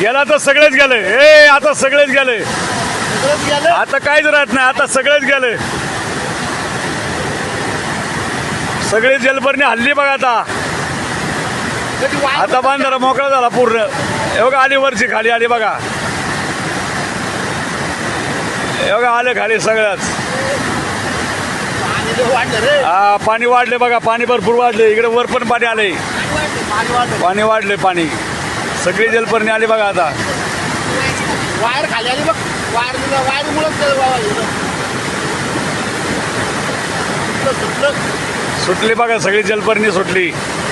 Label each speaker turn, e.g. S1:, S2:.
S1: गेला तर सगळेच गेले. ए आता सगळेच गेले. आता काहीच राहत नाही आता सगळेच गेले. सगळे जलपर्णी हल्ली बघा आता. आता बांधारा मोकळा झाला पूर्ण. हे बघा आली वरची खाली आली बघा. हे बघा आले खाली सगळ्याच हा पाणी वाढले बघा पाणी भरपूर वाढले. इकडे वर पण पाणी आले
S2: पाणी वाढलं
S1: पाणी सगळी जलपर्णी आली बघा आता.
S2: वायर खाली आली बघ. वायर
S1: सुटली बघा सगळी जलपर्णी सुटली.